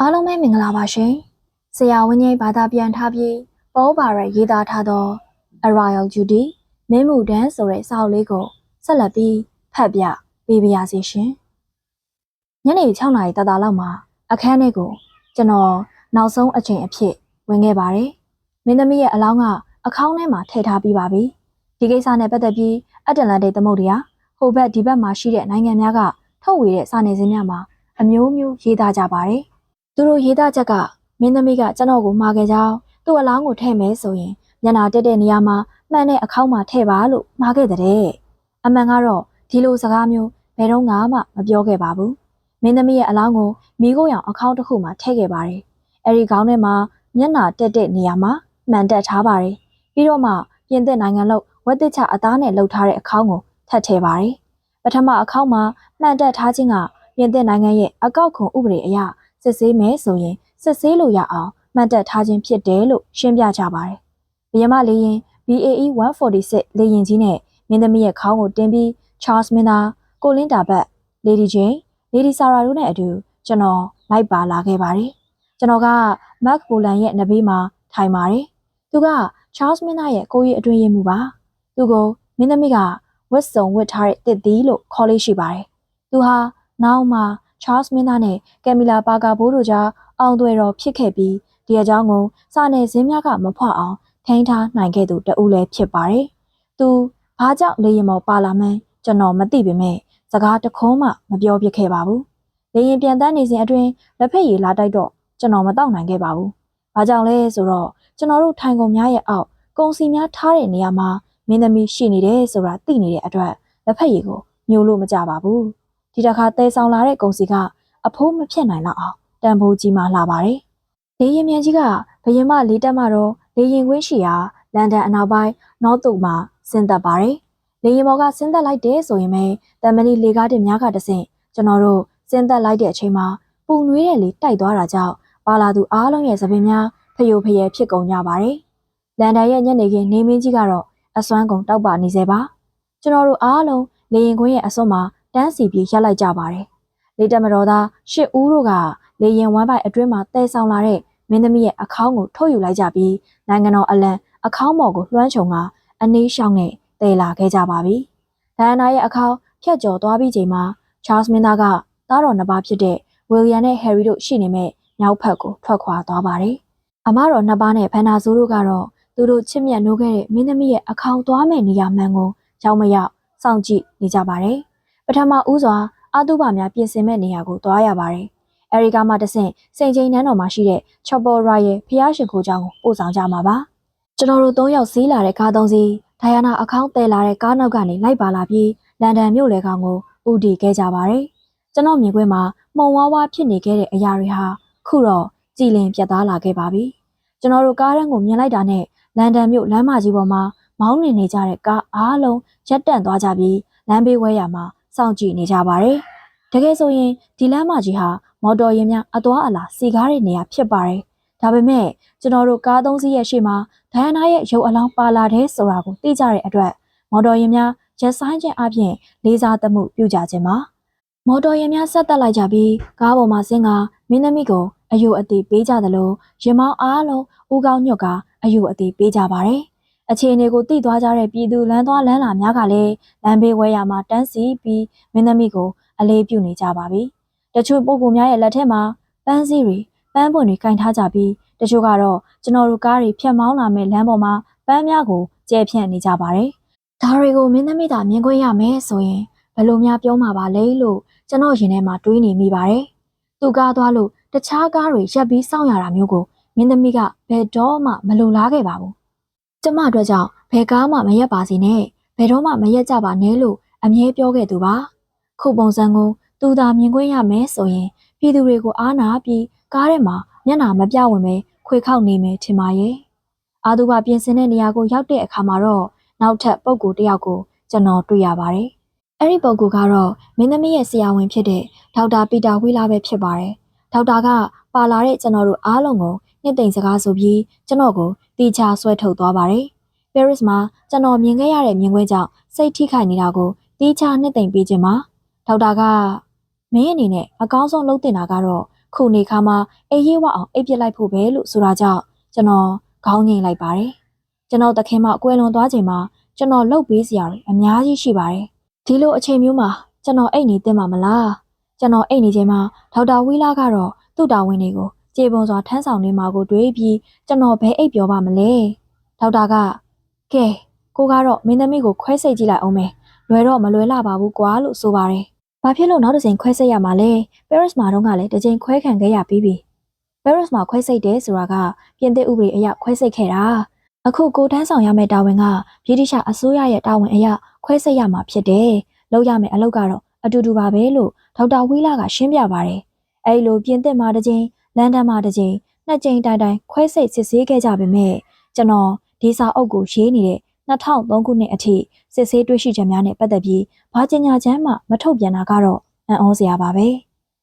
အားလုံးပဲမင်္ဂလာပါရှင်။ဆရာဝင်းကြီးဘာသာပြန်ထားပြီးပေါ်ပါရရေးသားထားသော A Royal Duty မင်းမှုတန်းဆိုတဲ့စာအုပ်လေးကိုဆက်လက်ပြီးဖတ်ပြပေးပါရစေရှင်။ညနေ6နာရီတတလောက်မှာအခန်းထဲကိုကျွန်တော်နောက်ဆုံးအချိန်အဖြစ်ဝင်ခဲ့ပါတယ်။မင်းသမီးရဲ့အလောင်းကအခေါင်းထဲမှာထည့်ထားပြီးပါပြီ။ဒီကိစ္စနဲ့ပတ်သက်ပြီးအတ္တလန်တိတ်သမုဒ္ဒရာဟိုဘက်ဒီဘက်မှာရှိတဲ့နိုင်ငံများကထုတ်ဝေတဲ့စာနယ်ဇင်းများမှာအမျိုးမျိုးရေးသားကြပါတယ်။ သူတို့ရေးသားချက်ကမင်းသမီးကကျွန်တော်ကိုမှာခဲ့ကြောင်းသူ့အလောင်းကိုထည့်မယ်ဆိုရင်မျက်နာတက်တဲ့နေရာမှာမှန်တဲ့အခေါင်းမှာထည့်ပါလို့မှာခဲ့တဲ့အမှန်ကတော့ဒီလိုစကားမျိုးဘယ်တော့မှမပြောခဲ့ပါဘူးမင်းသမီးရဲ့အလောင်းကိုမိခိုးရောင်အခေါင်းတစ်ခုမှာထည့်ခဲ့ပါတယ်အဲဒီခေါင်းထဲမှာမျက်နာတက်တဲ့နေရာမှာမှန်တက်ထားပါတယ်ပြီးတော့မှပြင်သစ်နိုင်ငံလောက်ဝက်တစ်ချအသားနဲ့လှုပ်ထားတဲ့အခေါင်းကိုထပ်ထည့်ပါတယ်ပထမအခေါင်းမှာမှန်တက်ထားခြင်းကပြင်သစ်နိုင်ငံရဲ့အကောက်ခွန်ဥပဒေအရ စစ်ဆေးမယ်ဆိုရင်စစ်ဆေးလို့ရအောင်မှတ်တက်ထားခြင်းဖြစ်တယ်လို့ရှင်းပြကြပါတယ်။ဘယမလေးရင် BAE 146လေရင်ကြီးနဲ့မင်းသမီးရဲ့ခေါင်းကိုတင်ပြီး Charles မင်းသားကိုလင်းတာဘတ် Lady Jane Lady Sarah တို့နဲ့အတူကျွန်တော်လိုက်ပါလာခဲ့ပါတယ်။ကျွန်တော်က Mark Bolan ရဲ့နဘေးမှာထိုင်ပါတယ်။သူက Charles မင်းသားရဲ့ကိုကြီးအတွင်းရင်မူပါ။သူကိုမင်းသမီးကဝတ်စုံဝတ်ထားတဲ့တစ်သီးလို့ခေါ်လေးရှိပါတယ်။သူဟာနောက်မှ Charles မင်းသားနဲ့ကယ်မီလာပါကာဘိုးတို့ကြားအောင်သွဲတော်ဖြစ်ခဲ့ပြီးဒီအကြောင်းကိုစာနယ်ဇင်းများကမဖွအောင်ထိန်းထားနိုင်ခဲ့သူတဦးလည်းဖြစ်ပါတယ်။သူဘာကြောင့်လေရင်မော်ပါလာမှန်းကျွန်တော်မသိပေမဲ့စကားတခုံးမှမပြောပြခဲ့ပါဘူး။လေရင်ပြန်တန်းနေစဉ်အတွင်းလက်ဖက်ရည်လာတိုက်တော့ကျွန်တော်မတောက်နိုင်ခဲ့ပါဘူး။ဘာကြောင့်လဲဆိုတော့ကျွန်တော်တို့ထိုင်ကုန်များရဲ့အောက်ကုံစီများထားတဲ့နေရာမှာမင်းသမီးရှိနေတယ်ဆိုတာသိနေတဲ့အတွက်လက်ဖက်ရည်ကိုညှို့လို့မကြပါဘူး။ ဒီတစ်ခါတဲဆောင်လာတဲ့ကုံစီကအဖိုးမဖြစ်နိုင်တော့အောင်တန်ဖိုးကြီးမှလာပါတယ်။လေရင်မြန်ကြီးကဘရင်မလေးတက်မှတော့လေရင်ခွင်းရှိရာလန်ဒန်အနောက်ပိုင်းနော့တုမှာဆင်းသက်ပါတယ်။လေရင်ဘော်ကဆင်းသက်လိုက်တယ်ဆိုရင်ပဲတမဏိလေကားတင်များကတဆင့်ကျွန်တော်တို့ဆင်းသက်လိုက်တဲ့အချိန်မှာပူနွေးတဲ့လေတိုက်သွားတာကြောင့်ပါလာသူအားလုံးရဲ့သပင်များဖယိုဖယဲဖြစ်ကုန်ကြပါတယ်။လန်ဒန်ရဲ့ညနေခင်းနေမင်းကြီးကတော့အစွမ်းကုန်တောက်ပါနေစေပါ။ကျွန်တော်တို့အားလုံးလေရင်ခွင်းရဲ့အစွန်းမှာ တန်းစီပြီးရက်လိုက်ကြပါတယ်။လေတက်မတော်သားရှစ်ဦးတို့ကလေရင်ဝမ်းပိုက်အတွင်းမှာတဲဆောင်လာတဲ့မင်းသမီးရဲ့အခေါင်းကိုထုတ်ယူလိုက်ကြပြီးနိုင်ငံတော်အလံအခေါင်းပေါ်ကိုလွှမ်းခြုံကအနည်းရှောင်းနဲ့တဲလာခဲ့ကြပါပြီ။ဒိုင်ယာနာရဲ့အခေါင်းဖြတ်ကျော်သွားပြီးချိန်မှာချားစ်မင်းသားကသားတော်နှစ်ပါးဖြစ်တဲ့ဝီလျံနဲ့ဟယ်ရီတို့ရှိနေမဲ့မြောက်ဖက်ကိုထွက်ခွာသွားပါတယ်။အမတော်နှစ်ပါးနဲ့ဖန်နာဆိုးတို့ကတော့သူတို့ချစ်မြတ်နိုးခဲ့တဲ့မင်းသမီးရဲ့အခေါင်းသွားမဲ့နေရာမှန်ကိုရောက်မရောက်စောင့်ကြည့်နေကြပါတယ်။ ပထမဦးစွာအာတုဘများပြင်ဆင်မဲ့နေရာကိုသွားရပါတယ်။အဲဒီကမှတဆင့်စိန်ချင်းနန်းတော်မှာရှိတဲ့ချော်ပေါ်ရာရဲ့ဖျားရှင်ခိုးကြောင်းကိုပို့ဆောင်ကြမှာပါ။ကျွန်တော်တို့၃ယောက်စီးလာတဲ့ကားသုံးစီးဒိုင်ယာနာအခေါင်းတဲလာတဲ့ကားနောက်ကနေလိုက်ပါလာပြီးလန်ဒန်မြို့လေကောင်ကိုဦးတည်ခဲ့ကြပါတယ်။ကျွန်တော်မြင်ကွင်းမှာမှုံဝါးဝါဖြစ်နေခဲ့တဲ့အရာတွေဟာခုတော့ကြည်လင်ပြတ်သားလာခဲ့ပါပြီ။ကျွန်တော်တို့ကားတန်းကိုမြင်လိုက်တာနဲ့လန်ဒန်မြို့လမ်းမကြီးပေါ်မှာမောင်းနေနေကြတဲ့ကားအားလုံးရက်တန့်သွားကြပြီးလမ်းဘေးဝဲရမှာ စောင့်ကြည့်နေကြပါတယ်။တကယ်ဆိုရင်ဒီလမ်းမကြီးဟာမော်တော်ယာဉ်များအသွားအလာစီကားတဲ့နေရာဖြစ်ပါတယ်။ဒါပေမဲ့ကျွန်တော်တို့ကားသုံးစီးရဲ့ရှေ့မှာဒိုင်ယာနာရဲ့ရုပ်အလောင်းပါလာတဲ့ဆိုတာကိုသိကြတဲ့အတွက်မော်တော်ယာဉ်များရက်ဆိုင်ခြင်းအပြင်လေးစားသမှုပြုကြခြင်းပါ။မော်တော်ယာဉ်များဆက်တက်လိုက်ကြပြီးကားပေါ်မှာဆင်းကမင်းသမီးကိုအယုအသေးပေးကြသလိုရင်မောင်းအားလုံးဦးကောင်းညွတ်ကအယုအသေးပေးကြပါတယ်။ အခြေအနေကိုသိသွားကြတဲ့ပြည်သူလမ်းသွားလမ်းလာများကလည်းလမ်းဘေးဝဲရမှာတန်းစီပြီးမင်းသမီးကိုအလေးပြုနေကြပါပြီ။တချို့ပုဂ္ဂိုလ်များရဲ့လက်ထက်မှာပန်းစည်းတွေပန်းပွင့်တွေကင်ထားကြပြီးတချို့ကတော့ကျွန်တော်တို့ကားတွေဖြတ်မောင်းလာမဲ့လမ်းပေါ်မှာပန်းများကိုကျဲဖြန့်နေကြပါတယ်။ဒါတွေကိုမင်းသမီးသာမြင်ခွင့်ရမယ်ဆိုရင်ဘယ်လိုများပြောမှာပါလဲလို့ကျွန်တော်ရင်ထဲမှာတွေးနေမိပါတယ်။သူကားသွားလို့တခြားကားတွေရက်ပြီးစောင့်ရတာမျိုးကိုမင်းသမီးကဘယ်တော့မှမလိုလားခဲ့ပါဘူး။ ကျမအတွက်ကြောင့်ဘယ်ကားမှမရက်ပါစေနဲ့ဘယ်တော့မှမရက်ကြပါနဲ့လို့အမြဲပြောခဲ့သူပါ။ခုပုံစံကိုသူသာမြင်ခွင့်ရမယ်ဆိုရင်ပြည်သူတွေကိုအားနာပြီးကားထဲမှာမျက်နှာမပြဝင်ပဲခွေခောက်နေမယ်ထင်ပါရဲ့။အာသူဘပြင်ဆင်တဲ့နေရာကိုရောက်တဲ့အခါမှာတော့နောက်ထပ်ပုံကိုတယောက်ကိုကျွန်တော်တွေ့ရပါတယ်။အဲ့ဒီပုံကိုကတော့မင်းသမီးရဲ့ဆရာဝန်ဖြစ်တဲ့ဒေါက်တာပီတာဝီလာပဲဖြစ်ပါတယ်။ဒေါက်တာကပါလာတဲ့ကျွန်တော်တို့အားလုံးကိုနှစ်သိမ့်စကားဆိုပြီးကျွန်တော်ကို တီချာဆွဲထုတ်သွားပါတယ်။ Paris မှာကျွန်တော်မြင်ခဲ့ရတဲ့မြင်ကွင်းကြောင့်စိတ်ထိခိုက်နေတာကိုတီချာနှစ်သိမ့်ပေးခြင်းမှာဒေါက်တာကမင်းအနေနဲ့အကောင်းဆုံးလုပ်တင်တာကတော့ခုနေခါမှာအေးရေးဝအောင်အိပ်ပစ်လိုက်ဖို့ပဲလို့ဆိုတာကြောင့်ကျွန်တော်ခေါင်းငိမ့်လိုက်ပါတယ်ကျွန်တော်တခင်မအကွယ်လွန်သွားချိန်မှာကျွန်တော်လှုပ်ပေးစရာတွေအများကြီးရှိပါတယ်ဒီလိုအချိန်မျိုးမှာကျွန်တော်အိတ်နေတင်မှာမလားကျွန်တော်အိတ်နေချိန်မှာဒေါက်တာဝီလာကတော့သူ့တာဝန်တွေကို ကြေပွန်စွာထမ်းဆောင်နေမှာကိုတွေးပြီးကျွန်တော်ဘဲအိတ်ပြောပါမလဲဒေါက်တာကကဲကိုကတော့မင်းသမီးကိုခွဲစိတ်ကြည့်လိုက်အောင်မယ်လွယ်တော့မလွယ်လာပါဘူးကွာလို့ဆိုပါတယ်ဘာဖြစ်လို့နောက်တစ်ချိန်ခွဲစိတ်ရမှာလဲ Paris မှာတော့ကလည်းတစ်ချိန်ခွဲခံခဲ့ရပြီးပြီ Paris မှာခွဲစိတ်တယ်ဆိုတာကပြင်သစ်ဥပဒေအရခွဲစိတ်ခဲ့တာအခုကိုတန်းဆောင်ရမယ့်တာဝန်ကဗြိတိရှအစိုးရရဲ့တာဝန်အရခွဲစိတ်ရမှာဖြစ်တယ်လောက်ရမယ့်အလုပ်ကတော့အတူတူပါပဲလို့ဒေါက်တာဝီလာကရှင်းပြပါတယ်အဲဒီလိုပြင်သစ်မှာတစ်ချိန်လန်ဒန်မှာတစ်ချိန်နှစ်ချိန်တိုင်တိုင်ခွဲစိတ်စစ်ဆေးခဲ့ကြပေမဲ့ကျွန်တော်ဒီစာအုပ်ကိုရေးနေတဲ့2003ခုနှစ်အထိစစ်ဆေးတွေ့ရှိချက်များနဲ့ပတ်သက်ပြီးဘာကြေညာချမ်းမှမထုတ်ပြန်တာကတော့အံ့ဩစရာပါပဲ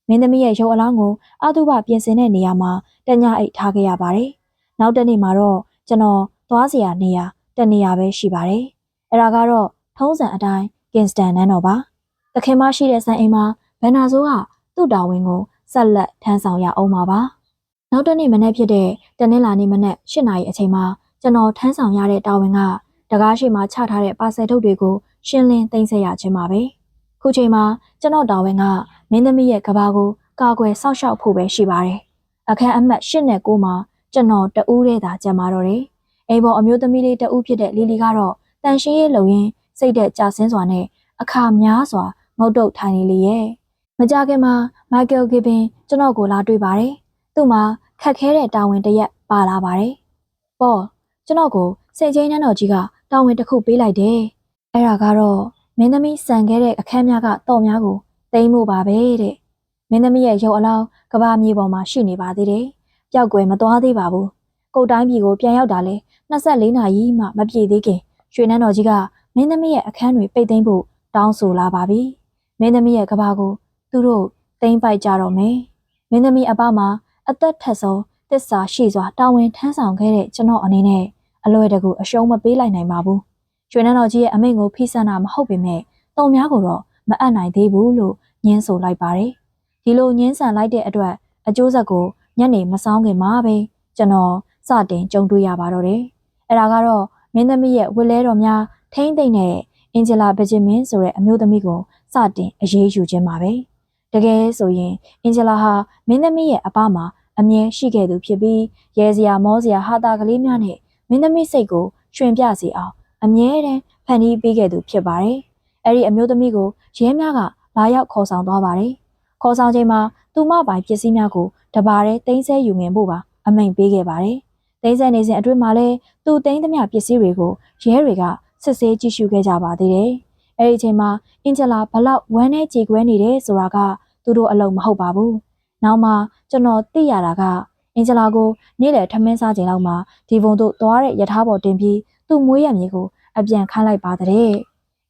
မင်းသမီးရဲ့ရုပ်အလောင်းကိုအတုပပြင်ဆင်တဲ့နေရာမှာတညအိတ်ထားခဲ့ရပါတယ်နောက်တစ်နေ့မှာတော့ကျွန်တော်သွားစရာနေရာတနေရာပဲရှိပါတယ်အဲ့ဒါကတော့ထုံးစံအတိုင်းကင်စတန်နန်းတော်ပါတခင်မရှိတဲ့ဆိုင်အိမ်မှာဘန်နာဆိုးကသူ့တာဝန်ကို ဆက်လက်ထမ်းဆောင်ရအောင်ပါပါနောက်တစ်နေ့မနေ့ဖြစ်တဲ့တနင်္လာနေ့မနက်၈နာရီအချိန်မှာကျွန်တော်ထမ်းဆောင်ရတဲ့တာဝန်ကတကားရှိမှချထားတဲ့ပါဆယ်ထုတ်တွေကိုရှင်းလင်းသိမ်းဆည်းရခြင်းပါပဲခုချိန်မှာကျွန်တော်တာဝန်ကမင်းသမီးရဲ့ကဘာကိုကာကွယ်စောင့်ရှောက်ဖို့ပဲရှိပါတယ်အခန်းအမှတ်၈နဲ့9မှာကျွန်တော်တဦးတည်းသာကြံပါတော့တယ်အိမ်ပေါ်အမျိုးသမီးလေးတဦးဖြစ်တဲ့လီလီကတော့တန်ရှင်းရေးလုံရင်းစိတ်သက်ကြဆင်းစွာနဲ့အခါများစွာငုတ်တုတ်ထိုင်နေလေရဲ့ မကြခင်မှာမိုက်ကယ်ဂီဘင်ကျွန်တော်ကိုလာတွေ့ပါတယ်သူ့မှာခက်ခဲတဲ့တာဝန်တစ်ရက်ပါလာပါတယ်ပေါ့ကျွန်တော်ကိုစိတ်ချင်းနှံတော်ကြီးကတာဝန်တစ်ခုပေးလိုက်တယ်အဲ့ဒါကတော့မင်းသမီးစံခဲ့တဲ့အခန်းများကတော့များကိုသိမ်းမှုပါပဲတဲ့မင်းသမီးရဲ့ရုပ်အလောင်းကဘာမြေပေါ်မှာရှိနေပါသေးတယ်ပျောက်ကွယ်မသွားသေးပါဘူးကုတ်တိုင်းပြည်ကိုပြန်ရောက်တာလဲ24နာရီမှမပြည့်သေးခင်ရွှေနန်းတော်ကြီးကမင်းသမီးရဲ့အခန်းတွေပိတ်သိမ်းဖို့တောင်းဆိုလာပါပြီမင်းသမီးရဲ့ကဘာကို သူတို့သိမ်းပိုက်ကြတော့မယ်မင်းသမီးအပမှာအသက်ထက်ဆုံးတစ္ဆာရှိစွာတာဝန်ထမ်းဆောင်ခဲ့တဲ့ကျွန်တော်အနေနဲ့အလွယ်တကူအရှုံးမပေးလိုက်နိုင်ပါဘူးရွှေနန်းတော်ကြီးရဲ့အမိန့်ကိုဖိဆန်တာမဟုတ်ပေမဲ့တုံများကိုတော့မအပ်နိုင်သေးဘူးလို့ညင်းဆိုလိုက်ပါတယ်ဒီလိုညင်းဆန်လိုက်တဲ့အတွက်အကျိုးဆက်ကိုညနေမဆောင်ခင်မှာပဲကျွန်တော်စတင်ကြုံတွေ့ရပါတော့တယ်အဲ့ဒါကတော့မင်းသမီးရဲ့ဝစ်လဲတော်များထိမ့်သိမ့်တဲ့အင်ဂျလာဘဂျင်မင်ဆိုတဲ့အမျိုးသမီးကိုစတင်အရေးယူခြင်းပါပဲ တကယ်ဆိုရင်အင်ဂျလာဟာမင်းသမီးရဲ့အပမှာအမြဲရှိခဲ့သူဖြစ်ပြီးရဲစရာမောစရာဟာတာကလေးများနဲ့မင်းသမီးစိတ်ကိုရှင်ပြစေအောင်အမြဲတမ်းဖန်တီးပေးခဲ့သူဖြစ်ပါတယ်။အဲ့ဒီအမျိုးသမီးကိုရဲများကလာရောက်ခေါ်ဆောင်သွားပါတယ်။ခေါ်ဆောင်ချိန်မှာသူမပိုင်ပစ္စည်းများကိုတပါးတဲ့တင်းဆဲယူငင်ဖို့ပါအမိန်ပေးခဲ့ပါတယ်။တင်းဆဲနေစဉ်အတွင်းမှာလည်းသူတင်းသမျှပစ္စည်းတွေကိုရဲတွေကစစ်ဆေးကြည့်ရှုခဲ့ကြပါသေးတယ်။ အဲ့ဒီချိန်မှာအင်ဂျလာဘလောက်ဝမ်းနဲ့ကြေကွဲနေတယ်ဆိုတာကသူတို့အလုံးမဟုတ်ပါဘူး။နောက်မှကျွန်တော်သိရတာကအင်ဂျလာကိုနေ့လယ်ထမင်းစားချိန်လောက်မှာဒီဘုံတို့သွားတဲ့ယထာပေါ်တင်ပြီးသူ့မွေးရမြေကိုအပြန်ခိုင်းလိုက်ပါတဲ့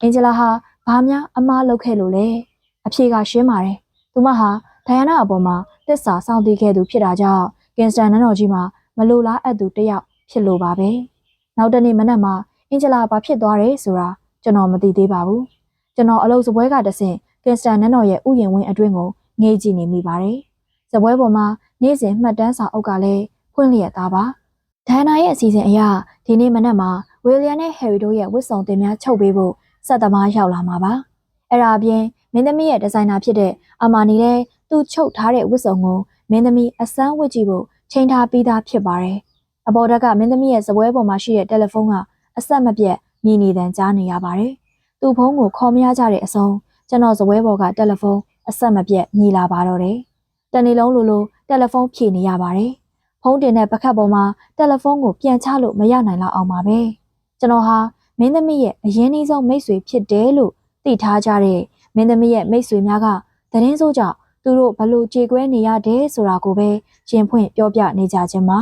အင်ဂျလာဟာဘာများအမားလုပ်ခဲ့လို့လဲအဖြေကရှင်းပါတယ်သူမဟာဒိုင်ယာနာအပေါ်မှာတစ္ဆာစောင့်တည်ခဲ့သူဖြစ်တာကြောင့်ကင်စတန်နန်းတော်ကြီးမှာမလိုလားအပ်သူတစ်ယောက်ဖြစ်လို့ပါပဲနောက်တနေ့မနက်မှာအင်ဂျလာဘာဖြစ်သွားတယ်ဆိုတာ ကျွန်တော်မသိသေးပါဘူးကျွန်တော်အလုပ်စပွဲကတဆင့်ကင်စတန်နန်းတော်ရဲ့ဥယျာဉ်ဝင်းအတွင်းကိုငေးကြည့်နေမိပါတယ်စပွဲပေါ်မှာနေ့စဉ်မှတ်တမ်းစာအုပ်ကလည်းဖွင့်လျက်သားပါဒိုင်နာရဲ့အစီအစဉ်အရဒီနေ့မနက်မှာဝီလျံနဲ့ဟယ်ရီတို့ရဲ့ဝတ်စုံတင်များချုပ်ပေးဖို့စက်သမားရောက်လာမှာပါအဲ့ဒါအပြင်မင်းသမီးရဲ့ဒီဇိုင်နာဖြစ်တဲ့အာမာနီလည်းသူ့ချုပ်ထားတဲ့ဝတ်စုံကိုမင်းသမီးအစမ်းဝတ်ကြည့်ဖို့ချိန်ထားပြီးသားဖြစ်ပါတယ်အပေါ်တက်ကမင်းသမီးရဲ့ဇပွဲပေါ်မှာရှိတဲ့တယ်လီဖုန်းကအဆက်မပြတ် မြည်နေတန်ကြားနေရပါတယ်သူ့ဖုန်းကိုခေါ်မရကြတဲ့အဆုံးကျွန်တော်ဇပွဲပေါ်ကတယ်လီဖုန်းအဆက်မပြတ်မြည်လာပါတော့တယ်တနေ့လုံးလိုလိုတယ်လီဖုန်းဖြည့်နေရပါတယ်ဖုန်းတင်တဲ့ပကတ်ပေါ်မှာတယ်လီဖုန်းကိုပြန်ချလို့မရနိုင်လောက်အောင်ပါပဲကျွန်တော်ဟာမင်းသမီးရဲ့အရင်နှီးဆုံးမိတ်ဆွေဖြစ်တယ်လို့သိထားကြတဲ့မင်းသမီးရဲ့မိတ်ဆွေများကသတင်းစိုးကြောင့်သူတို့ဘလို့ကြေကွဲနေရတယ်ဆိုတာကိုပဲရင်ဖွင့်ပြောပြနေကြခြင်းပါ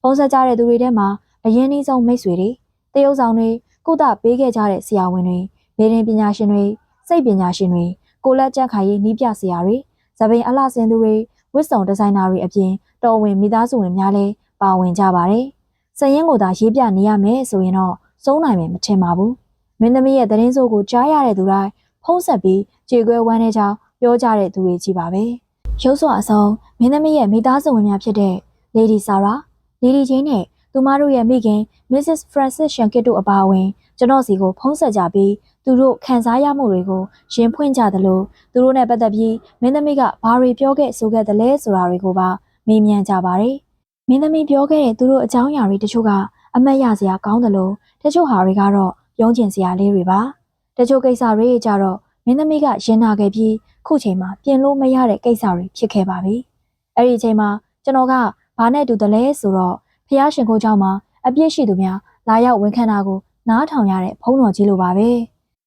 ဖုန်းဆက်ကြတဲ့သူတွေထဲမှာအရင်နှီးဆုံးမိတ်ဆွေတွေတရုတ်ဆောင်တွေ ကုသပေးခဲ့ကြတဲ့ဆရာဝန်တွေနေရင်ပညာရှင်တွေစိတ်ပညာရှင်တွေကိုလက်ကျက်ခိုင်ရေးနီးပြဆရာတွေဇပင်အလှဆင်သူတွေဝစ်စုံဒီဇိုင်နာတွေအပြင်တော်ဝင်မိသားစုဝင်များလည်းပါဝင်ကြပါတယ်။စရင်ကိုသာရေးပြနေရမယ်ဆိုရင်တော့စုံးနိုင်မယ်မထင်ပါဘူး။မင်းသမီးရဲ့သတင်းစိုးကိုကြားရတဲ့သူတိုင်းဖုံးဆက်ပြီးကြေကွဲဝမ်းနေကြောင်းပြောကြတဲ့သူတွေကြီးပါပဲ။ရုပ်စွာအဆုံးမင်းသမီးရဲ့မိသားစုဝင်များဖြစ်တဲ့ Lady Sarah, Lady Jane နဲ့ သူမတို့ရဲ့မိခင် Mrs. Francis Shankit တို့အပါအဝင်ကျွန်တော်စီကိုဖုံးဆက်ကြပြီးသူတို့ခံစားရမှုတွေကိုရင်ဖွင့်ကြသလိုသူတို့နဲ့ပတ်သက်ပြီးမင်းသမီးကဘာတွေပြောခဲ့ဆိုခဲ့သလဲဆိုတာတွေကိုပါမေးမြန်းကြပါတယ်။မင်းသမီးပြောခဲ့တဲ့သူတို့အကြောင်းအရာတွေတချို့ကအမတ်ရစရာကောင်းတယ်လို့တချို့ဟာတွေကတော့ပြောကျင်စရာလေးတွေပါ။တချို့ကိစ္စတွေကြတော့မင်းသမီးကရင်နာခဲ့ပြီးခုချိန်မှာပြင်လို့မရတဲ့ကိစ္စတွေဖြစ်ခဲ့ပါပြီ။အဲ့ဒီအချိန်မှာကျွန်တော်ကဘာနဲ့တူတယ်လဲဆိုတော့ ဖျားရှင်ကိုကြောင့်မှအပြည့်ရှိသူများလာရောက်ဝန်ခံတာကိုနားထောင်ရတဲ့ဘုန်းတော်ကြီးလိုပါပဲ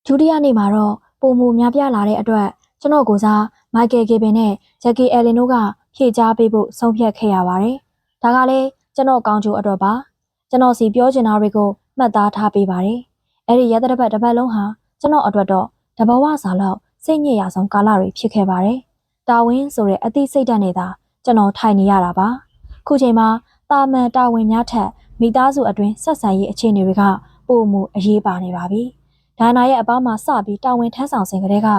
ဒုတိယနေ့မှာတော့ပုံမူများပြားလာတဲ့အတွက်ကျွန်တော်ကိုစားမိုက်ကယ်ဂေဘင်နဲ့ဂျက်ကီအယ်လင်တို့ကဖြည့်ကြားပေးဖို့ဆုံးဖြတ်ခဲ့ရပါတယ်ဒါကလည်းကျွန်တော်ကောင်းချိုအတွက်ပါကျွန်တော်စီပြောချင်တာတွေကိုမှတ်သားထားပေးပါတယ်အဲ့ဒီရသက်တစ်ပတ်တစ်ပတ်လုံးဟာကျွန်တော်အတွက်တော့တဘဝစာလောက်စိတ်ညစ်ရဆုံးကာလတွေဖြစ်ခဲ့ပါတယ်တာဝန်ဆိုတဲ့အသိစိတ်ဓာတ်နဲ့သာကျွန်တော်ထိုင်နေရတာပါခုချိန်မှာ တာမန်တာဝန်များထက်မိသားစုအတွင်းဆက်ဆံရေးအခြေအနေတွေကပိုမှုအရေးပါနေပါပြီ။ဒါနာရဲ့အပားမှာစပြီးတာဝန်ထမ်းဆောင်စဉ်ကတည်းက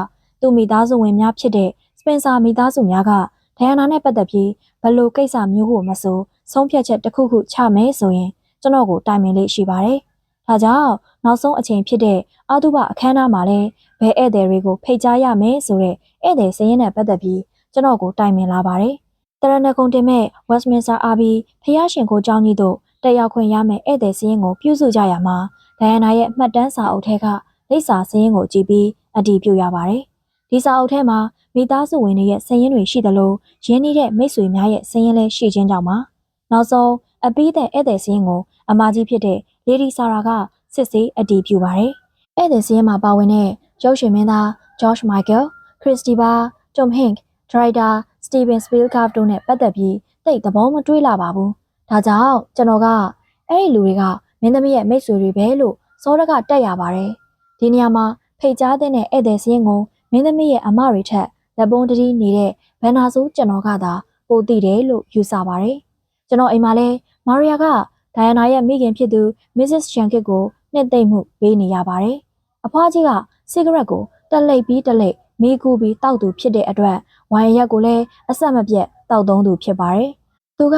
သူ့မိသားစုဝင်များဖြစ်တဲ့စပင်ဆာမိသားစုများကဒိုင်ယာနာနဲ့ပတ်သက်ပြီးဘယ်လိုကိစ္စမျိုးကိုမဆိုဆုံးဖြတ်ချက်တစ်ခုခုချမယ်ဆိုရင်ကျွန်တော်ကိုတိုင်ပင်လေးရှိပါတယ်။ဒါကြောင့်နောက်ဆုံးအချိန်ဖြစ်တဲ့အာတုဘအခမ်းအနားမှာလည်းဘယ်ဧည့်သည်တွေကိုဖိတ်ကြားရမယ်ဆိုတဲ့ဧည့်သည်စည်ရင်းနဲ့ပတ်သက်ပြီးကျွန်တော်ကိုတိုင်ပင်လာပါတယ်။ တရဏဂုံတင်မဲ့ Westminster Abbey ဖျားရှင်ကိုကျောင်းကြီးတို့တက်ရောက်ခွင့်ရမယ်ဧည့်သည်စည်ရင်းကိုပြုစုကြရမှာဒိုင်ယာနာရဲ့မှတ်တမ်းစာအုပ်ထဲကလိပ်စာစည်ရင်းကိုကြည့်ပြီးအတည်ပြုရပါတယ်။ဒီစာအုပ်ထဲမှာမိသားစုဝင်တွေရဲ့စည်ရင်းတွေရှိသလိုရင်းနှီးတဲ့မိတ်ဆွေများရဲ့စည်ရင်းလည်းရှိခြင်းကြောင့်ပါ။နောက်ဆုံးအပီးတဲ့ဧည့်သည်စည်ရင်းကိုအမကြီးဖြစ်တဲ့ Lady Sarah ကစစ်ဆေးအတည်ပြုပါတယ်။ဧည့်သည်စည်ရင်းမှာပါဝင်တဲ့ရုပ်ရှင်မင်းသား George Michael, Christy Bar, Tom Hanks, Director Steven Spielberg တို့နဲ့ပတ်သက်ပြီးတိတ်သဘောမတွေးလာပါဘူး။ဒါကြောင့်ကျွန်တော်ကအဲ့ဒီလူတွေကမင်းသမီးရဲ့မိတ်ဆွေတွေပဲလို့စောရကတက်ရပါတယ်။ဒီနေရာမှာဖိတ်ကြားတဲ့ဧည့်သည်စင်းကိုမင်းသမီးရဲ့အမတွေထက်လက်ပုံးတတိနေတဲ့ဘန်နာဆိုးကျွန်တော်ကသာပိုသိတယ်လို့ယူဆပါတယ်။ကျွန်တော်အိမ်မှာလဲမာရီယာကဒိုင်ယာနာရဲ့မိခင်ဖြစ်သူ Mrs. Shankit ကိုနှစ်သိမ့်မှုပေးနေရပါတယ်။အဖွားကြီးကစီဂရက်ကိုတက်လိပ်ပြီးတက်လိပ်မိကူပြီးတောက်သူဖြစ်တဲ့အတွက် ဝိုင်ရက်ကိုလည်းအဆက်မပြတ်တောက်သုံးသူဖြစ်ပါတယ်။သူက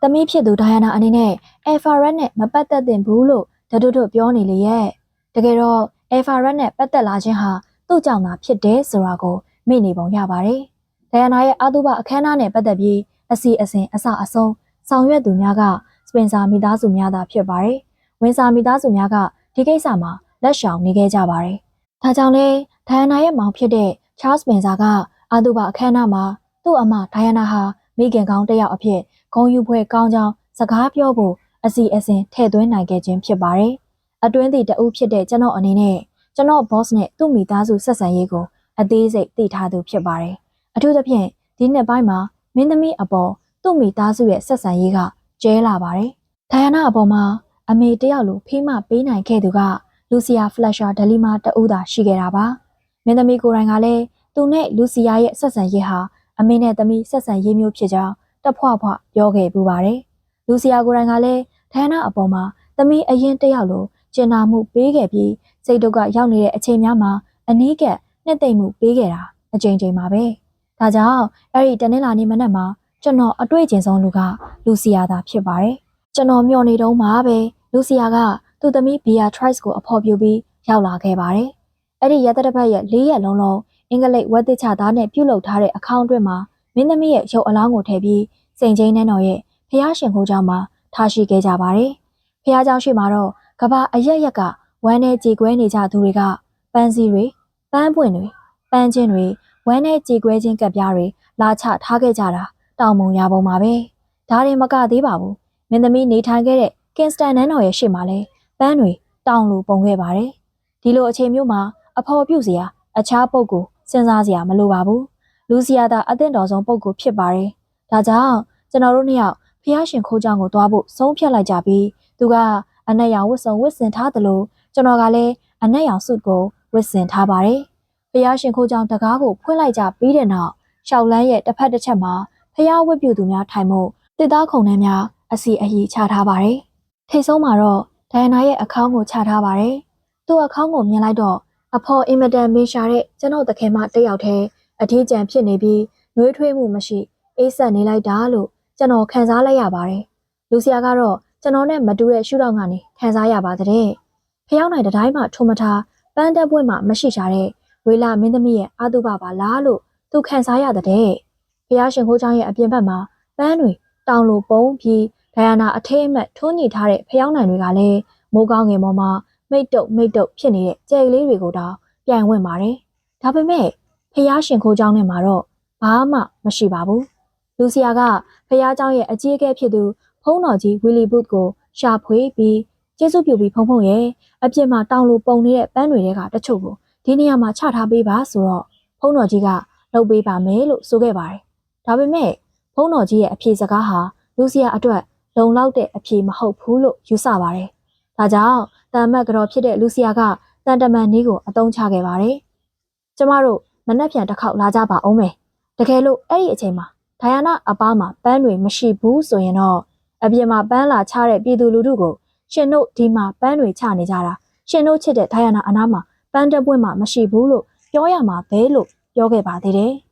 သမီးဖြစ်သူဒိုင်ယာနာအနေနဲ့အယ်ဖာရက်နဲ့မပတ်သက်သင့်ဘူးလို့တတွတ်တွတ်ပြောနေလေရဲ့တကယ်တော့အယ်ဖာရက်နဲ့ပတ်သက်လာခြင်းဟာသူ့ကြောင့်သာဖြစ်တယ်ဆိုတာကိုမိနေပုံရပါတယ်။ဒိုင်ယာနာရဲ့အာသုဘအခမ်းအနားနဲ့ပတ်သက်ပြီးအစီအစဉ်အစအဆုံးဆောင်ရွက်သူများကစပင်ဆာမိသားစုများသာဖြစ်ပါတယ်။ဝင်စာမိသားစုများကဒီကိစ္စမှာလက်ရှောင်နေခဲ့ကြပါတယ်။ဒါကြောင့်လဲဒိုင်ယာနာရဲ့မောင်ဖြစ်တဲ့ Charles Spencer က အာသုဘအခမ်းအနားမှာသူ့အမဒိုင်ယာနာဟာမိခင်ကောင်းတစ်ယောက်အဖြစ်ဂုံယူဖွဲ့ကောင်းကြောင်းစကားပြောဖို့အစီအစဉ်ထည့်သွင်းနိုင်ခဲ့ခြင်းဖြစ်ပါတယ်။အတွင်းသည့်တအုပ်ဖြစ်တဲ့ကျွန်တော်အနေနဲ့ကျွန်တော် boss နဲ့သူ့မိသားစုဆက်ဆံရေးကိုအသေးစိတ်သိထားသူဖြစ်ပါတယ်။အထူးသဖြင့်ဒီနှစ်ပိုင်းမှာမင်းသမီးအပေါ်သူ့မိသားစုရဲ့ဆက်ဆံရေးကကျဲလာပါတယ်။ဒိုင်ယာနာအပေါ်မှာအမေတယောက်လိုဖေးမပေးနိုင်ခဲ့သူကလူစီယာဖလက်ရှာဒလီမာတဦးသာရှိခဲ့တာပါ။မင်းသမီးကိုယ်တိုင်ကလည်း သူနဲ့လူစီယာရဲ့ဆက်ဆံရေးဟာအမေနဲ့သမီးဆက်ဆံရေးမျိုးဖြစ်ကြောင်းတဖွဖွပြောခဲ့ပူပါတယ်။လူစီယာကိုယ်တိုင်ကလည်းဒိုင်ယာနာအပေါ်မှာသမီးအရင်တယောက်လိုကျင်နာမှုပေးခဲ့ပြီးစိတ်ဒုက္ခရောက်နေတဲ့အချိန်များမှာအနည်းကနှစ်သိမ့်မှုပေးခဲ့တာအကြိမ်ကြိမ်ပါပဲ။ဒါကြောင့်အဲ့ဒီတနင်္လာနေ့မနက်မှာကျွန်တော်အတွေ့အကြုံဆုံးလူကလူစီယာသာဖြစ်ပါတယ်။ကျွန်တော်မျှော်နေတုန်းမှာပဲလူစီယာကသူ့သမီးဘီယာထရိုက်စ်ကိုအဖော်ပြပြီးရောက်လာခဲ့ပါတယ်။အဲ့ဒီရက်သက်တစ်ပတ်ရဲ့၄ရက်လုံးလုံး အင်္ဂလိပ်ဝက်သစ်ချသားနဲ့ပြုတ်လုထားတဲ့အကောင့်အတွင်းမှာမင်းသမီးရဲ့ရုပ်အလောင်းကိုထည့်ပြီးစိန်ချင်းနဲ့တော်ရဲ့ဖះရှင်ခိုးကြောင်းမှာထားရှိခဲ့ကြပါတယ်။ဖះเจ้าရှိမှာတော့ကဘာအရက်ရက်ကဝမ်းနဲ့ကြေကွဲနေကြသူတွေကပန်းစည်းတွေပန်းပွင့်တွေပန်းချင်းတွေဝမ်းနဲ့ကြေကွဲခြင်းကပ်ပြားတွေလာချထားခဲ့ကြတာတောင်မုံရပုံပါပဲဒါရင်မကသေးပါဘူးမင်းသမီးနေထိုင်ခဲ့တဲ့ကင်စတန်နန်းတော်ရဲ့ရှေ့မှာလဲပန်းတွေတောင်လိုပုံခဲ့ပါတယ်ဒီလိုအချိန်မျိုးမှာအဖော်ပြုတ်စရာအခြားပုဂ္ဂိုလ် စဉ်းစားစရာမလိုပါဘူးလူစီယာသာအသင့်တော်ဆုံးပုဂ္ဂိုလ်ဖြစ်ပါတယ်ဒါကြောင့်ကျွန်တော်တို့နှစ်ယောက်ဖះရှင်ခိုးကြောင်ကိုသွားဖို့ဆုံးဖြတ်လိုက်ကြပြီးသူကအနက်ရောင်ဝတ်စုံဝတ်ဆင်ထားသလိုကျွန်တော်ကလည်းအနက်ရောင်စုကိုဝတ်ဆင်ထားပါတယ်ဖះရှင်ခိုးကြောင်တကားကိုဖွင့်လိုက်ကြပြီးတဲ့နောက်ရှောက်လန်းရဲ့တစ်ဖက်တစ်ချက်မှာဖះဝတ်ပြုသူများထိုင်မှုတစ်သားခုံနှန်းများအစီအည်ချထားပါတယ်ထိတ်ဆုံးမှာတော့ဒိုင်နာရဲ့အကောင့်ကိုချထားပါတယ်သူ့အကောင့်ကိုမြင်လိုက်တော့ အဖော်အင်မတန်မေးရှာတဲ့ကျွန်တော်တခင်မတယောက်တည်းအထီးကျန်ဖြစ်နေပြီးနှွေးထွေးမှုမရှိအေးဆက်နေလိုက်တာလို့ကျွန်တော်ခံစားလိုက်ရပါတယ်လူဆရာကတော့ကျွန်တော်နဲ့မတူတဲ့ရှုထောင့်ကနေခံစားရပါတဲ့ဖျောင်းနိုင်တဲ့တိုင်းမှာထုံမထားပန်းတက်ပွင့်မှမရှိကြတဲ့ဝေလာမင်းသမီးရဲ့အာတုပပါလားလို့သူခံစားရတဲ့ဖျားရှင်ခိုးချောင်းရဲ့အပြင်ဘက်မှာပန်းတွေတောင်လိုပုံပြီးဒိုင်ယာနာအထိတ်အမှတ်ထွန်းညှိထားတဲ့ဖျောင်းနိုင်တွေကလည်းမိုးကောင်းငယ်ပေါ်မှာ မိတ်တုပ်မိတ်တုပ်ဖြစ်နေတဲ့ကြဲကလေးတွေကိုတောင်ပြန်ဝင်ပါတယ်ဒါပေမဲ့ဖျားရှင်ခိုးချောင်းနဲ့မှာတော့ဘာမှမရှိပါဘူးလူဆရာကဖျားเจ้าရဲ့အကြီးအကဲဖြစ်သူဖုံးတော်ကြီးဝီလီဘုတ်ကိုရှာဖွေပြီးကျေးဇူးပြုပြီးဖုံဖုံရဲ့အပြစ်မှာတောင်လိုပုံနေတဲ့ပန်းတွေကတချို့ကိုဒီနေရာမှာချထားပေးပါဆိုတော့ဖုံးတော်ကြီးကလုပ်ပေးပါမယ်လို့ဆိုခဲ့ပါတယ်။ဒါပေမဲ့ဖုံးတော်ကြီးရဲ့အဖြေစကားဟာလူစီယာအတွက်လုံလောက်တဲ့အဖြေမဟုတ်ဘူးလို့ယူဆပါတယ်။ ဒါကြောင့်တန်မတ်ကြော်ဖြစ်တဲ့လူစီယာကတန်တမန်နီးကိုအသုံးချခဲ့ပါတယ်။ကျမတို့မနှက်ပြန်တစ်ခေါက်လာကြပါအောင်မယ်။တကယ်လို့အဲ့ဒီအချိန်မှာဒိုင်ယာနာအပားမှာပန်းတွေမရှိဘူးဆိုရင်တော့အပြင်မှာပန်းလာချတဲ့ပြည်သူလူထုကိုရှင်တို့ဒီမှာပန်းတွေချနေကြတာရှင်တို့ချစ်တဲ့ဒိုင်ယာနာအနားမှာပန်းတက်ပွင့်မှမရှိဘူးလို့ပြောရမှာပဲလို့ပြောခဲ့ပါသေးတယ်။